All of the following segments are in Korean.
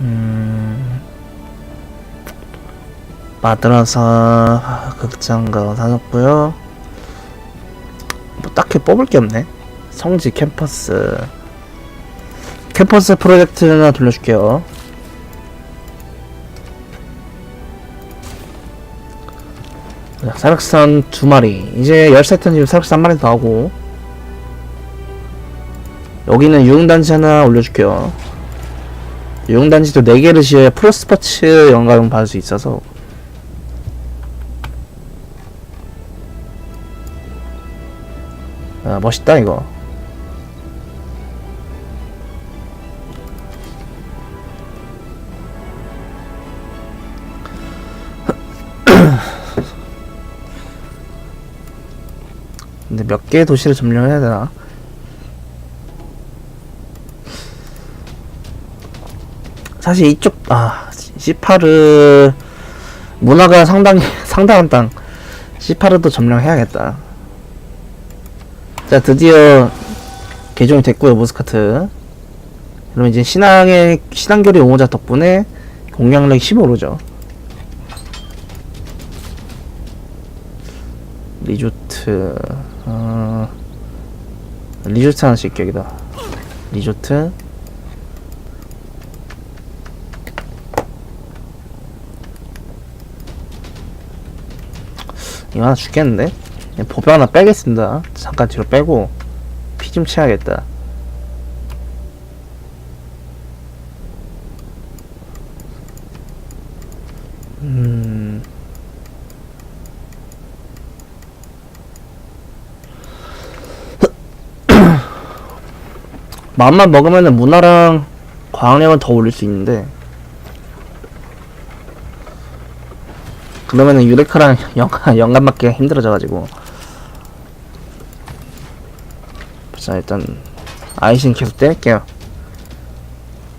음, 마드라사 극장가 사줬고요. 뭐 딱히 뽑을 게 없네. 성지 캠퍼스. 캠퍼스 프로젝트나 돌려줄게요. 자, 사력산 두 마리. 이제 열세턴 지금 사력산 한 마리 더 하고. 여기는 유흥단지 하나 올려줄게요. 유흥단지도 4개를 지어야 프로스포츠 연가용 받을 수 있어서. 아, 멋있다, 이거. 근데 몇 개의 도시를 점령해야 되나? 사실 이쪽 아 시파르 문화가 상당히 상당한 땅 시파르도 점령해야겠다. 자 드디어 개종이 됐고요 모스카트. 그럼 이제 신앙의 신앙교리 옹호자 덕분에 공략력이 15로죠. 리조트 어... 리조트 하나씩 여기다 리조트 이거 하나 죽겠는데? 보병 하나 빼겠습니다. 잠깐 뒤로 빼고 피 좀 채야겠다. 음... 마음만 먹으면은 문화랑 과학력은 더 올릴 수 있는데 그러면은 유레카랑 연간, 연간 맞기가 힘들어져가지고. 자 일단 아이신 계속 뗄게요.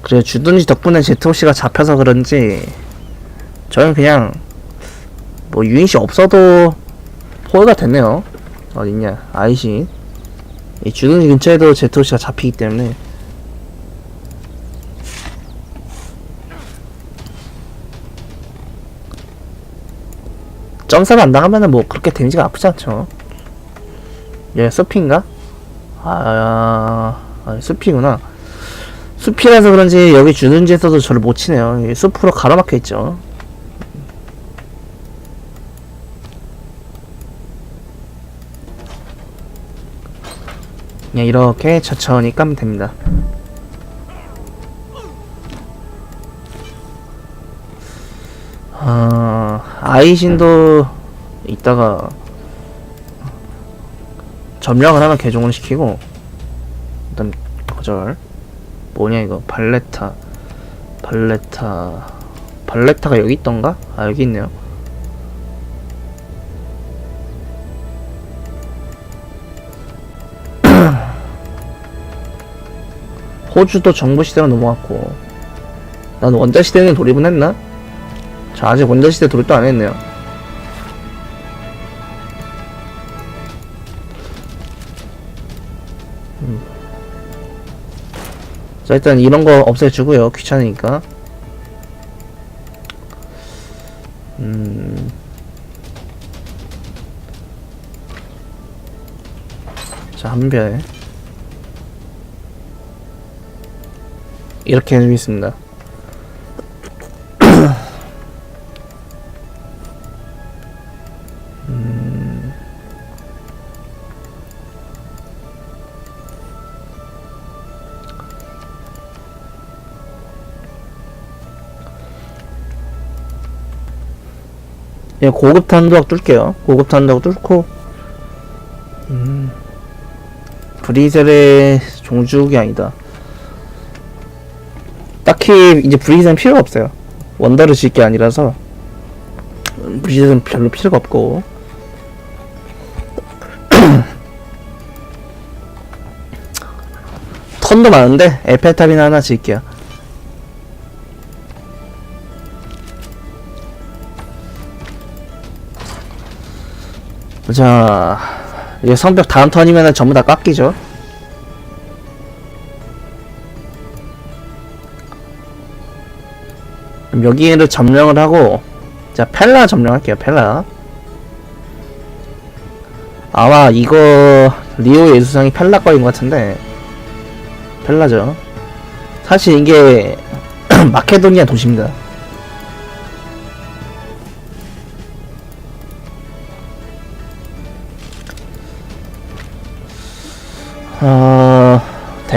그래 주둔지 덕분에 제트호시가 잡혀서 그런지 저는 그냥 뭐 유닛이 없어도 포효가 됐네요. 어딨냐 아이신. 이 주둔지 근처에도 제트호시가 잡히기 때문에 점사를 안 당하면은 뭐 그렇게 데미지가 아프지 않죠. 얘 숲인가? 아, 아 숲이구나. 숲이라서 그런지 여기 주둔지에서도 저를 못 치네요. 이 숲으로 가로막혀 있죠. 그냥 이렇게 천천히 까면 됩니다. 아, 아이신도 이따가 점령을 하면 개종을 시키고 일단 거절. 뭐냐 이거? 발레타. 발레타. 발레타가 여기 있던가? 아 여기 있네요. 호주도 정부 시대로 넘어왔고 난 원자 시대는 돌입은 했나? 자 아직 원자시대 돌입도 안 했네요 음. 자 일단 이런 거 없애주고요 귀찮으니까 음. 자 한별 이렇게 해주겠습니다 예, 고급 탄도학 뚫게요. 고급 탄도학 뚫고, 음, 브리셀의 종주국이 아니다. 딱히 이제 브리셀은 필요가 없어요. 원더를 질 게 아니라서, 음, 브리셀은 별로 필요가 없고, 턴도 많은데, 에펠탑이나 하나 질게요. 자, 이제 성벽 다음 턴이면은 전부 다 깎이죠. 여기를 점령을 하고 자 펠라 점령할게요 펠라. 아마 이거 리오의 예수상이 펠라 거인 것 같은데 펠라죠. 사실 이게 마케도니아 도시입니다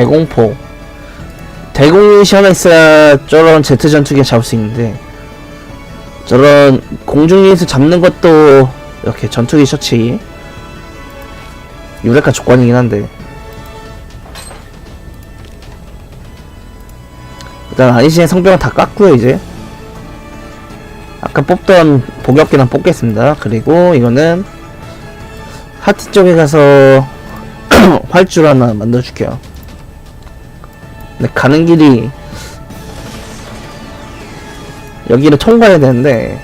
대공포. 대공이 시험에 있어야 저런 제트 전투기 잡을 수 있는데 저런 공중에서 잡는 것도 이렇게 전투기 셔츠. 유레카 조건이긴 한데. 일단 아이신의 성병은 다 깎고요 이제. 아까 뽑던 복역기랑 뽑겠습니다. 그리고 이거는 하트 쪽에 가서 활줄 하나 만들어줄게요 근데 가는 길이 여기를 통과해야 되는데.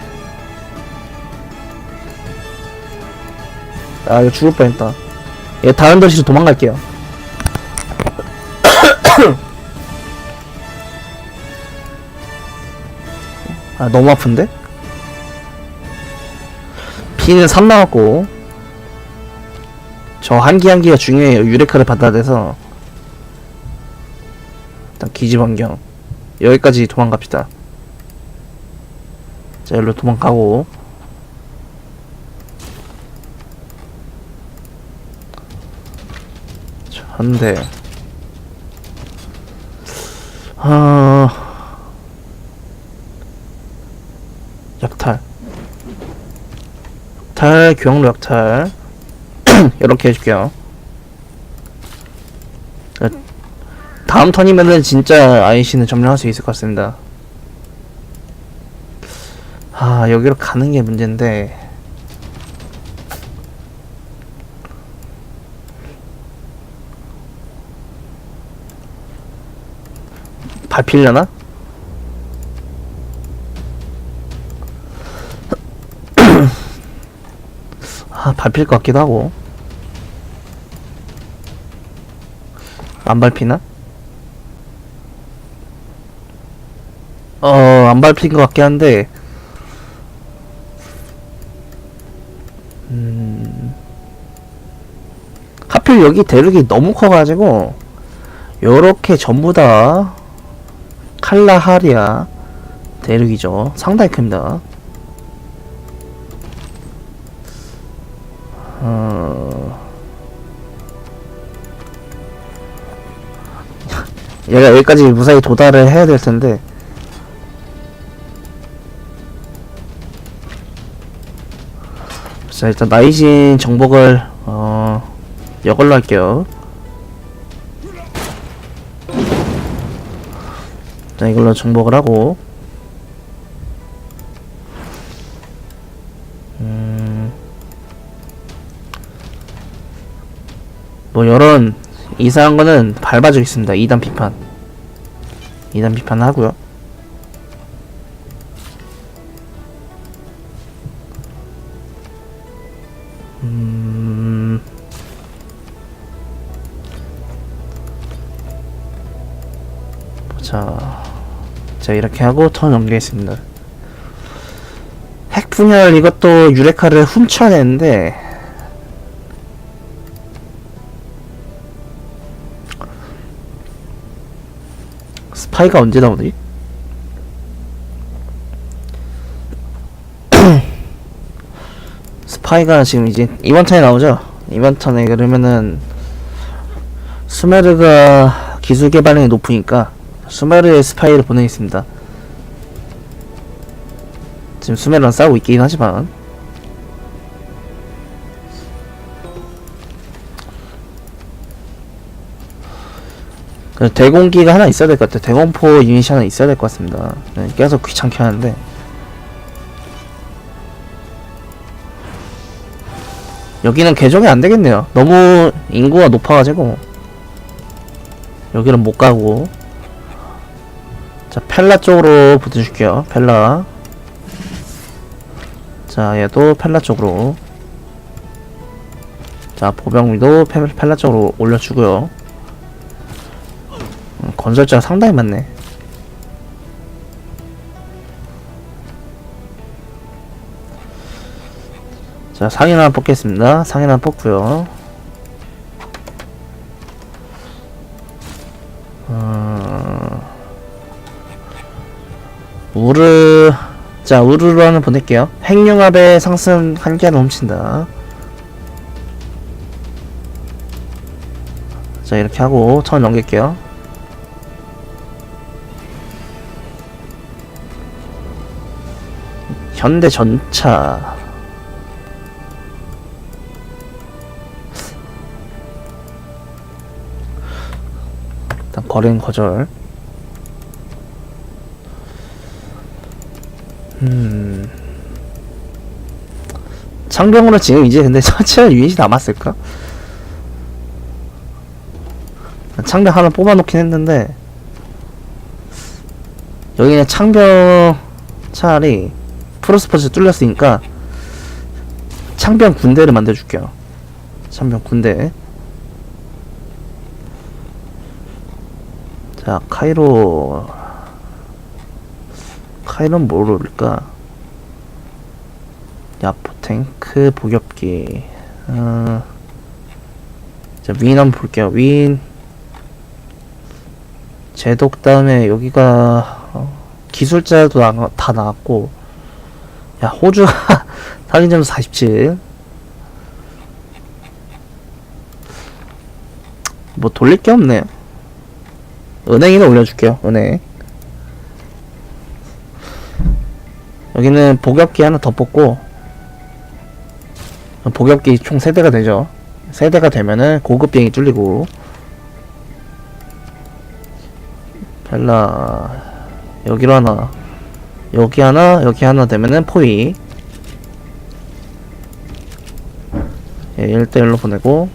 아 이거 죽을 뻔했다. 얘 다른 도시로 도망갈게요. 아 너무 아픈데? 피는 3 남았고 저 한기 한기가 중요해요. 유레카를 받아야 돼서 일단 기지반경. 여기까지 도망갑시다. 자 여기로 도망가고. 자, 한대. 아. 약탈. 약탈 교황로 약탈. 이렇게 해줄게요 다음 턴이면은 진짜 아이씨는 점령할 수 있을 것 같습니다 아 여기로 가는 게 문제인데 밟히려나? 아 밟힐 것 같기도 하고 안 밟히나? 어 안 밟힌 것 같긴 한데. 음. 하필 여기 대륙이 너무 커가지고 요렇게 전부 다 칼라하리아 대륙이죠. 상당히 큽니다. 어... 얘가 여기까지 무사히 도달을 해야 될 텐데 자 일단 나이신 정복을 어 이걸로 할게요. 자 이걸로 정복을 하고. 음, 뭐 이런 이상한 거는 밟아주겠습니다. 2단 비판. 2단 비판 하고요 자, 자 이렇게 하고 턴 넘기겠습니다. 핵분열 이것도 유레카를 훔쳐야 되는데 스파이가 언제 나오지? 스파이가 지금 이제 이번 턴에 나오죠? 이번 턴에 그러면은 수메르가 기술 개발력이 높으니까 수메르의 스파이를 보내겠습니다. 지금 수메르랑 싸우고 있긴 하지만 그 대공기가 하나 있어야 될 것 같아요. 대공포 유닛이 하나 있어야 될 것 같습니다. 네, 계속 귀찮게 하는데 여기는 개종이 안 되겠네요. 너무 인구가 높아가지고 여기는 못 가고 자 펠라 쪽으로 붙여줄게요. 펠라. 자 얘도 펠라 쪽으로. 자 보병도 펠라 쪽으로 올려주고요. 음, 건설자가 상당히 많네. 자 상인 하나 뽑겠습니다. 상인 하나 뽑고요. 음... 우르 자 우르로 하나 보낼게요. 핵융합의 상승 한계가 넘친다. 자 이렇게 하고 천 넘길게요. 현대 전차 일단 거래는 거절 음. 창병으로 지금 이제 근데 천치한 유닛이 남았을까? 창병 하나 뽑아놓긴 했는데 여기는 창병 차라리 프로스퍼즈 뚫렸으니까 창병 군대를 만들어줄게요. 창병 군대. 자 카이로 카이로는 뭐로 올릴까? 야포 탱크 보격기. 어... 자 윈 한번 볼게요. 윈. 제독 다음에 여기가 어, 기술자도 나, 다 나왔고. 야 호주가 사진점 47 뭐 돌릴 게 없네. 은행이나 올려줄게요 은행 여기는 복엽기 하나 더 뽑고 복엽기 총 3대가 되죠. 3대가 되면은 고급 비행이 뚫리고. 벨라 여기로 하나 여기 하나 여기 하나 되면은 포위. 예, 1대1로 보내고.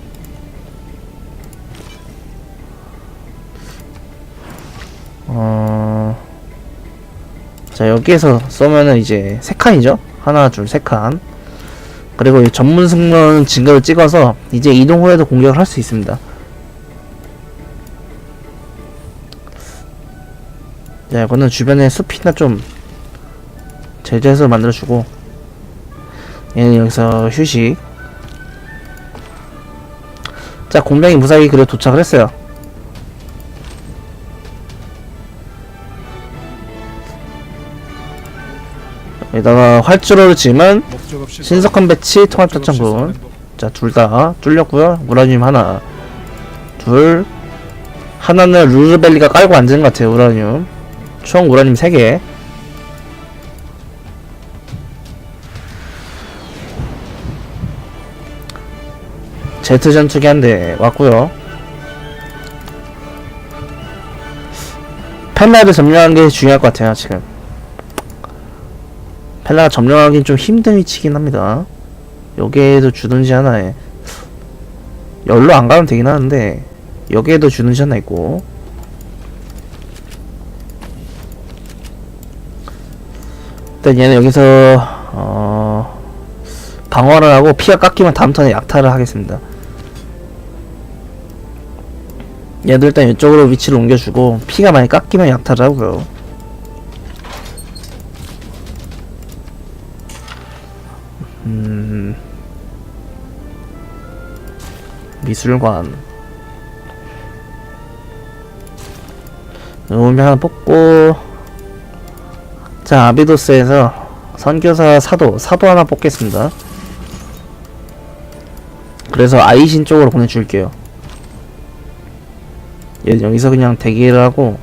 어... 자 여기에서 쏘면은 이제 세 칸이죠? 하나 둘 세 칸. 그리고 이 전문 승무원 증거를 찍어서 이제 이동 후에도 공격을 할 수 있습니다. 자 이거는 주변에 숲이나 좀 제재해서 만들어주고 얘는 여기서 휴식. 자 공병이 무사히 그래 도착을 했어요 여기다가 활주로를 없이 신속한 배치 통합 목적 없이 작전군 사는 법. 자둘 다 뚫렸고요. 우라늄 하나. 둘. 하나는 루르벨리가 깔고 앉은 것 같아요 우라늄. 총 우라늄 3개. 제트 전투기 한 대 왔고요. 펠라를 점령하는 게 중요할 것 같아요 지금 펠라가 점령하기는 좀 힘든 위치긴 합니다. 여기에도 주든지 하나에 열로 안 가면 되긴 하는데 여기에도 주든지 하나 있고. 일단 얘는 여기서 어 방어를 하고 피가 깎이면 다음 턴에 약탈을 하겠습니다. 얘도 일단 이쪽으로 위치를 옮겨주고 피가 많이 깎이면 약탈을 하고요 미술관. 음료 하나 뽑고. 자 아비도스에서 선교사 사도 사도 하나 뽑겠습니다. 그래서 아이신 쪽으로 보내줄게요. 얘 여기서 그냥 대기를 하고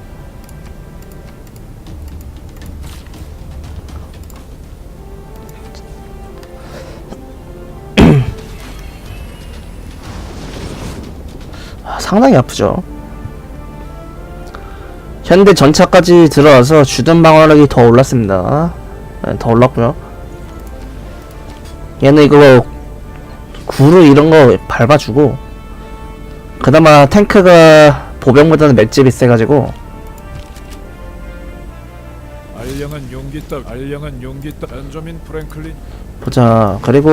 상당히 아프죠. 현대 전차까지 들어와서 주둔 방어력이 더 올랐습니다. 네, 더 올랐고요. 얘는 이거 구르 이런 거 밟아주고 그나마 탱크가 보병보다는 맷집이 세가지고 알량한 용기 따 알량한 용기 따 벤저민 프랭클린 보자. 그리고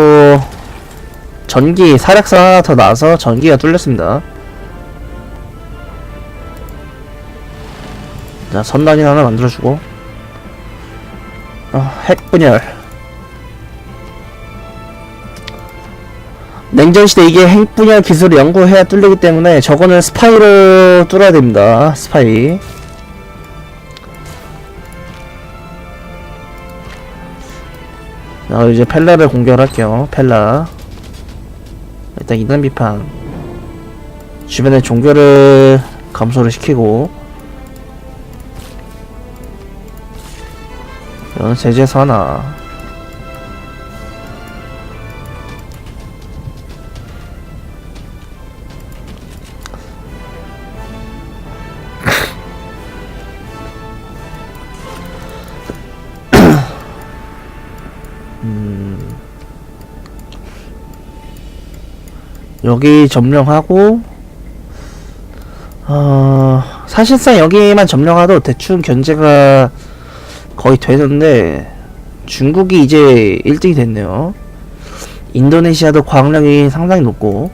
전기 사력사 하나 더 나와서 전기가 뚫렸습니다. 자, 선단이 하나 만들어주고 어, 핵분열 냉전시대 이게 핵 분야 기술을 연구해야 뚫리기 때문에 저거는 스파이로 뚫어야 됩니다. 스파이. 자, 이제 펠라를 공격할게요. 펠라. 일단 이단 비판. 주변에 종교를 감소를 시키고. 이건 제재서 하나. 여기 점령하고 어 사실상 여기만 점령하도 대충 견제가 거의 되는데 중국이 이제 1등이 됐네요. 인도네시아도 과학력이 상당히 높고.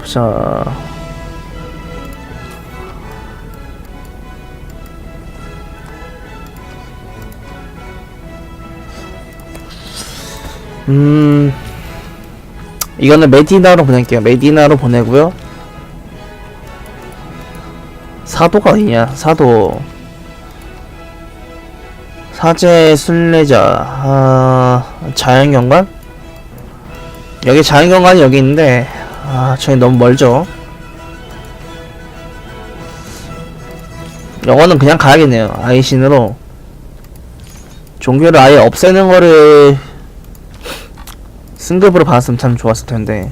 보자. 음. 이거는 메디나로 보낼게요. 메디나로 보내고요 사도가 어디냐? 사도. 사제 순례자. 아 자연경관? 여기 자연경관이 여기 있는데 아 저기 너무 멀죠? 영어는 그냥 가야겠네요 아이신으로. 종교를 아예 없애는 거를 승급으로 받았으면 참 좋았을 텐데.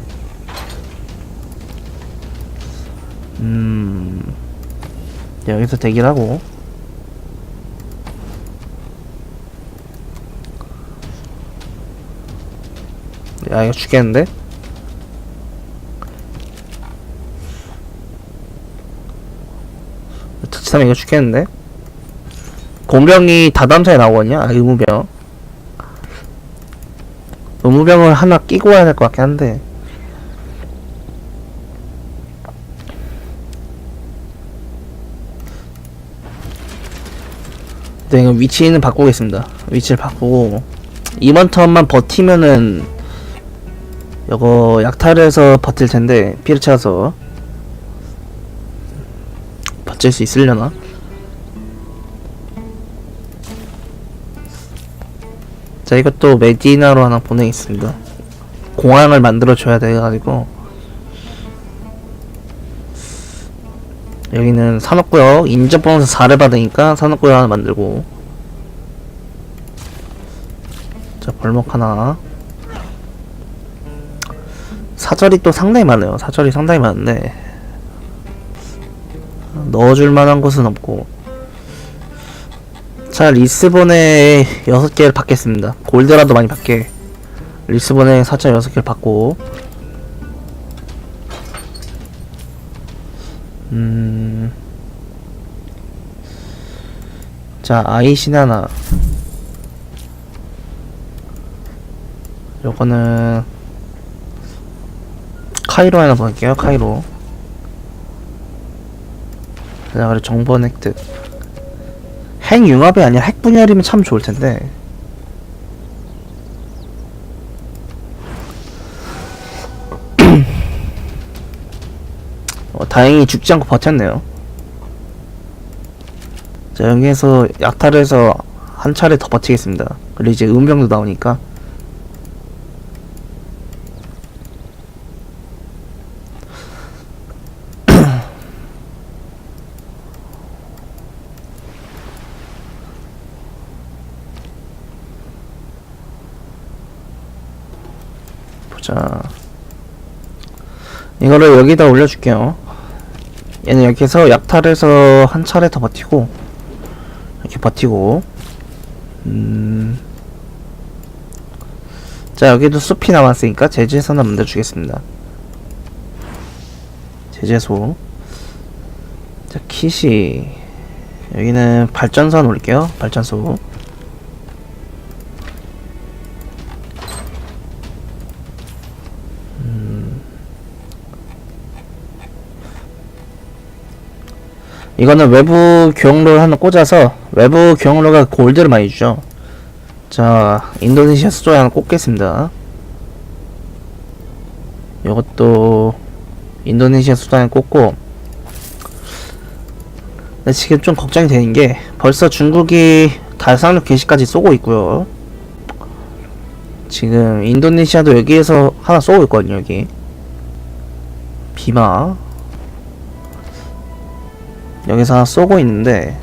음. 여기서 대기를 하고. 야, 이거 죽겠는데? 특치하면 이거 죽겠는데? 공병이 다담사에 나오거든요? 아, 의무병. 의무병을 하나 끼고 와야 될 것 같긴 한데 네 이거 위치는 바꾸겠습니다. 위치를 바꾸고 이번 턴만 버티면은 이거 약탈해서 버틸 텐데 피를 차서 버틸 수 있으려나? 자 이것도 메디나로 하나 보내겠습니다. 공항을 만들어 줘야 돼가지고 여기는 산업구역 인접 보너스 4를 받으니까 산업구역 하나 만들고. 자 벌목 하나. 사절이 또 상당히 많아요. 사절이 상당히 많은데 넣어줄 만한 곳은 없고. 자 리스본에 6개를 받겠습니다. 골드라도 많이 받게. 리스본에 사자 6개를 받고 음... 자 아이신 하나. 요거는 카이로 하나 보낼게요 카이로. 자 그리고 정보원 획득 핵 융합이 아니라 핵 분열이면 참 좋을 텐데. 다행히 죽지 않고 버텼네요. 자, 여기에서 약탈해서 한 차례 더 버티겠습니다. 그리고 이제 음병도 나오니까. 보자. 이거를 여기다 올려줄게요. 얘는 여기서 약탈해서 한 차례 더 버티고, 이렇게 버티고, 음. 자, 여기도 숲이 남았으니까 제재소 하나 만들어 주겠습니다. 제재소. 자, 킷이. 여기는 발전소 올릴게요. 발전소. 이거는 외부 경로를 하나 꽂아서 외부 경로가 골드를 많이 주죠. 자, 인도네시아 수조에 하나 꽂겠습니다. 이것도 인도네시아 수조에 꽂고 근데 지금 좀 걱정이 되는 게 벌써 중국이 달 상륙 개시까지 쏘고 있고요. 지금 인도네시아도 여기에서 하나 쏘고 있거든요, 여기. 비마. 여기서 하나 쏘고 있는데,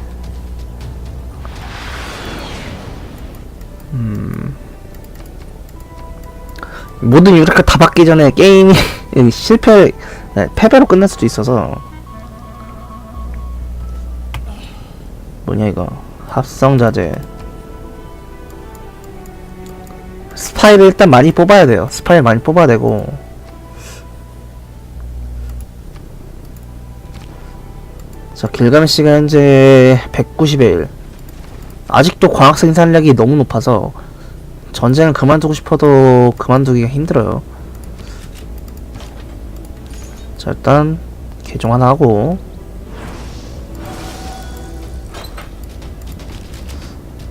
음. 모든 유력가 다 받기 전에 게임이 실패, 네, 패배로 끝날 수도 있어서. 뭐냐, 이거. 합성자재. 스파이를 일단 많이 뽑아야 돼요. 스파이 많이 뽑아야 되고. 자, 길가메시가 현재 190의 1. 아직도 광학 생산력이 너무 높아서 전쟁을 그만두고 싶어도 그만두기가 힘들어요. 자, 일단 개종 하나 하고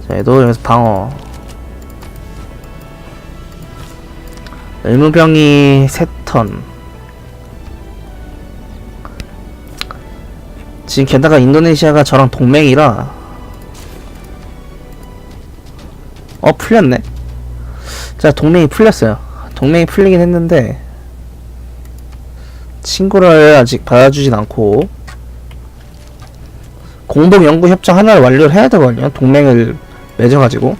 자, 얘도 여기서 방어 의무병이 3턴 지금 게다가 인도네시아가 저랑 동맹이라. 어 풀렸네. 자 동맹이 풀렸어요. 동맹이 풀리긴 했는데 친구를 아직 받아주진 않고 공동 연구 협정 하나를 완료를 해야 되거든요. 동맹을 맺어가지고.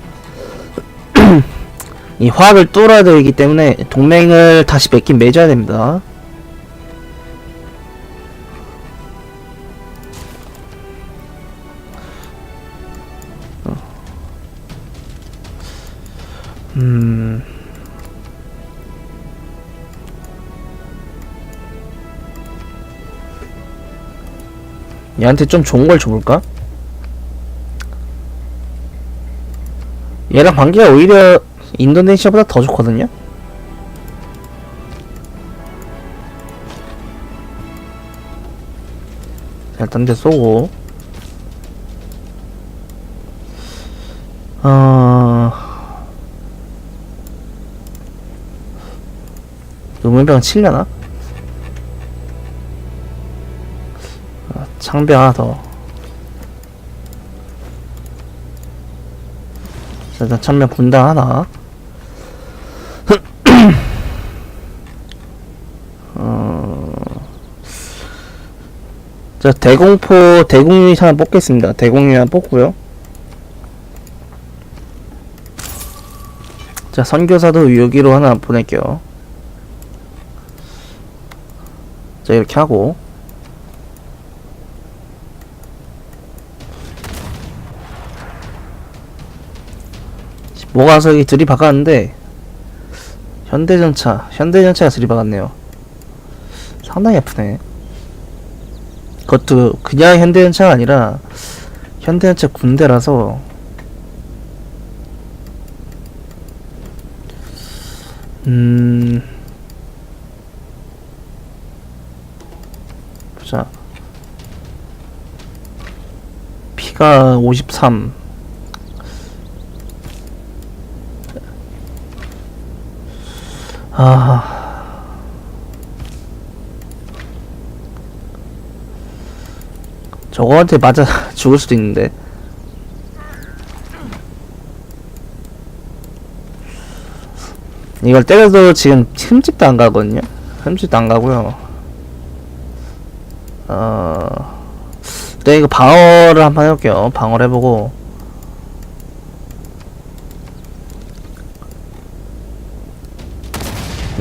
이 화합을 뚫어야 되기 때문에 동맹을 다시 맺긴 맺어야 됩니다. 음. 얘한테 좀 좋은 걸 줘볼까? 얘랑 관계가 오히려 인도네시아보다 더 좋거든요? 자, 일단 데 쏘고 어... 의문병 칠려나? 아, 창병 하나 더. 자, 일단 천명 분당 하나. 어... 자 대공포 대공유닛 하나 뽑겠습니다. 대공유닛 하나 뽑고요. 자 선교사도 여기로 하나 보낼게요 자 이렇게 하고. 여기 들이박았는데 현대전차 현대전차가 들이박았네요. 상당히 아프네. 그것도 그냥 현대전차가 아니라 현대전차 군대라서. 음 보자 피가 53 아. 저거한테 맞아 죽을 수도 있는데. 이걸 때려도 지금 흠집도 안 가거든요. 흠집도 안 가고요. 어. 네, 이거 방어를 한번 해볼게요. 방어를 해보고.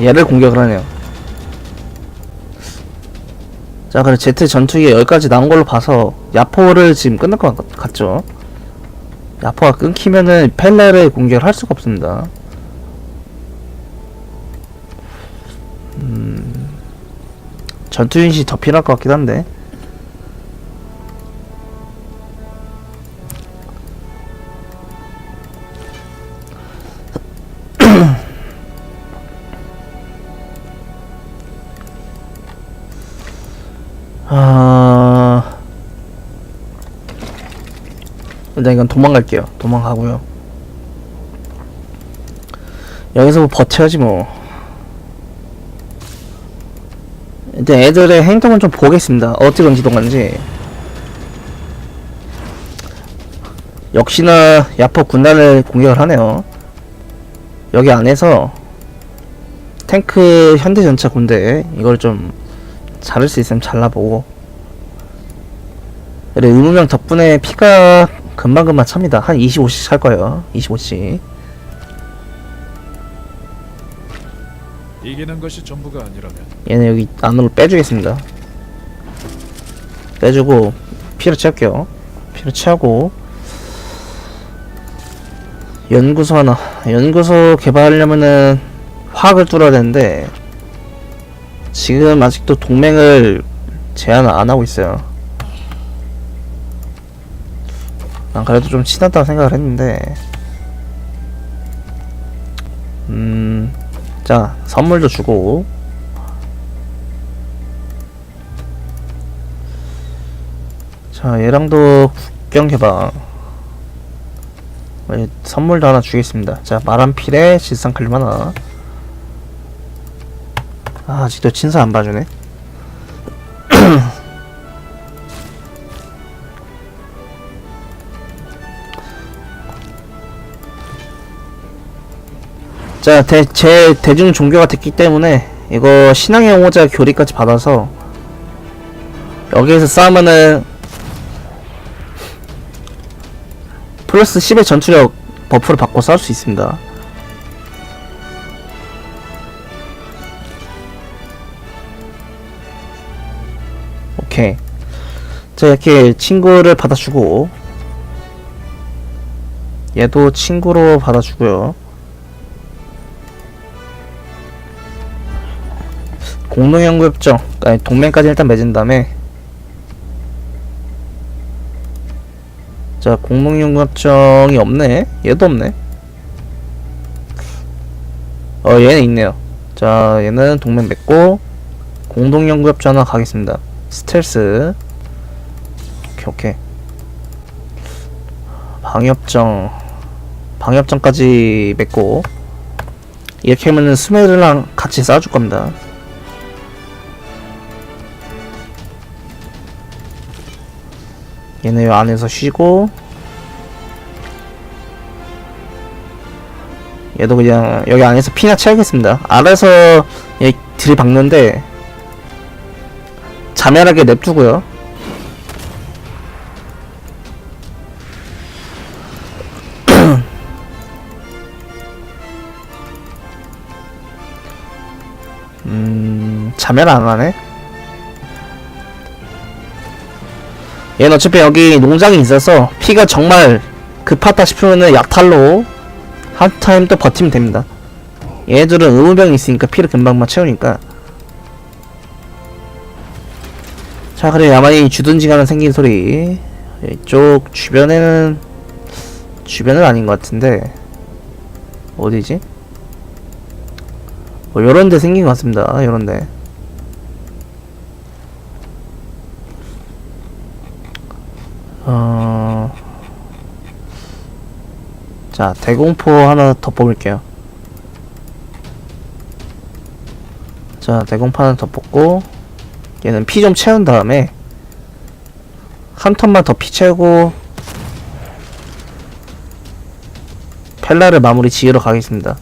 얘를 공격을 하네요. 자, 그래 제트 전투기가 여기까지 나온 걸로 봐서 야포를 지금 끝날 것 같, 같죠? 야포가 끊기면은 펠레를 공격을 할 수가 없습니다. 전투 유닛이 더 필요할 것 같긴 한데. 아 일단 이건 도망갈게요. 도망가고요. 여기서 뭐 버텨야지 뭐. 일단 애들의 행동은 좀 보겠습니다. 어떻게 움직이던지. 역시나 야포 군단을 공격을 하네요. 여기 안에서 탱크 현대전차 군대 이걸 좀 자를 수 있으면 잘라보고 그래 의무명 덕분에 피가 금방금방 찹니다 한 25씩 찰 거예요 25씩 이기는 것이 전부가 아니라면. 얘네 여기 안으로 빼주겠습니다. 빼주고 피를 채울게요. 피를 채우고. 연구소 하나. 연구소 개발하려면은 화학을 뚫어야 되는데 지금 아직도 동맹을 제한 안 하고 있어요. 난 그래도 좀 친하다고 생각을 했는데. 음... 자 선물도 주고. 자 얘랑도 국경 개방. 예, 선물도 하나 주겠습니다. 자 마란필에 칼륨 하나. 아 아직도 친사 안 봐주네 자, 대, 제 대중 종교가 됐기 때문에 이거 신앙의 용어자 교리까지 받아서 여기에서 싸우면은 플러스 10의 전투력 버프를 받고 싸울 수 있습니다. 오케이. 자, 이렇게 친구를 받아주고 얘도 친구로 받아주고요. 공동연구협정 아니 동맹까지 일단 맺은 다음에. 자 공동연구협정이 없네. 얘도 없네. 어 얘는 있네요. 자 얘는 동맹 맺고 공동연구협정 하나 가겠습니다. 스텔스. 오케이 오케이. 방협정 방협정까지 맺고. 이렇게 하면은 스메르랑 같이 싸워줄 겁니다 얘네 요 안에서 쉬고 얘도 그냥 여기 안에서 피나 채우겠습니다. 알아서 얘 들이박는데 자멸하게 냅두고요. 음 자멸 안 하네 얘는 어차피 여기 농장이 있어서 피가 정말 급하다 싶으면은 약탈로 한 타임 또 버티면 됩니다. 얘들은 의무병이 있으니까 피를 금방만 채우니까. 자, 그래 야만이 주둔지가는 생긴 소리. 이쪽 주변에는 주변은 아닌 것 같은데 어디지? 뭐 요런데 생긴 것 같습니다. 요런데. 어... 자, 대공포 하나 더 뽑을게요. 자, 대공포 하나 더 뽑고, 얘는 피 좀 채운 다음에, 한 턴만 더 피 채우고, 펠라를 마무리 지으러 가겠습니다.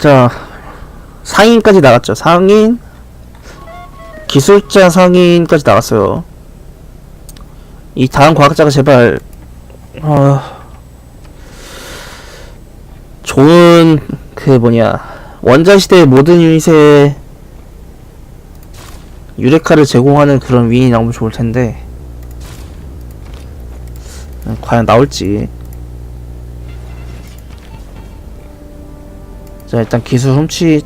자, 상인까지 나갔죠. 상인, 기술자 상인까지 나갔어요. 이 다음 과학자가 제발, 어, 좋은, 그 뭐냐, 원자시대의 모든 유닛에 유레카를 제공하는 그런 위인이 나오면 좋을 텐데, 음, 과연 나올지 자 일단 기술 훔치